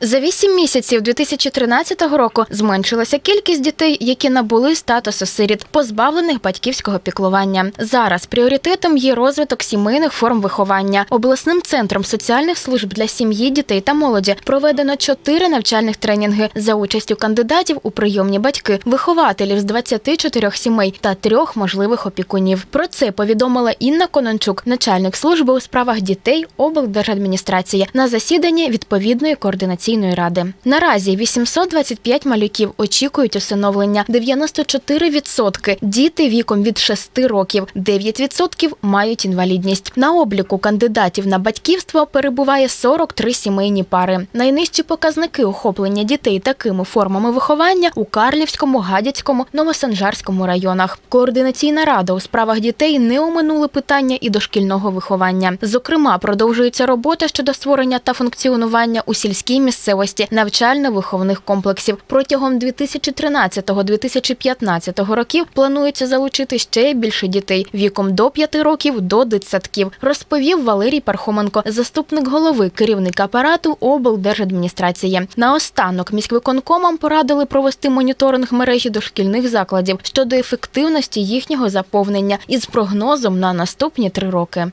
За вісім місяців 2013 року зменшилася кількість дітей, які набули статусу сиріт, позбавлених батьківського піклування. Зараз пріоритетом є розвиток сімейних форм виховання. Обласним центром соціальних служб для сім'ї, дітей та молоді проведено чотири навчальних тренінги за участю кандидатів у прийомні батьки, вихователів з 24 сімей та трьох можливих опікунів. Про це повідомила Інна Конончук, начальник служби у справах дітей облдержадміністрації на засіданні відповідної координаційної ради. Наразі 825 малюків очікують усиновлення, 94% – діти віком від 6 років, 9% мають інвалідність. На обліку кандидатів на батьківство перебуває 43 сімейні пари. Найнижчі показники охоплення дітей такими формами виховання у Карлівському, Гадяцькому, Новосанжарському районах. Координаційна рада у справах дітей не оминули питання і дошкільного виховання. Зокрема, продовжується робота щодо створення та функціонування у сільській місцевості навчально-виховних комплексів. Протягом 2013-2015 років планується залучити ще більше дітей віком до 5 років до дитсадків, розповів Валерій Пархоменко, заступник голови керівника апарату облдержадміністрації. Наостанок міськвиконкомам порадили провести моніторинг мережі дошкільних закладів щодо ефективності їхнього заповнення із прогнозом на наступні три роки.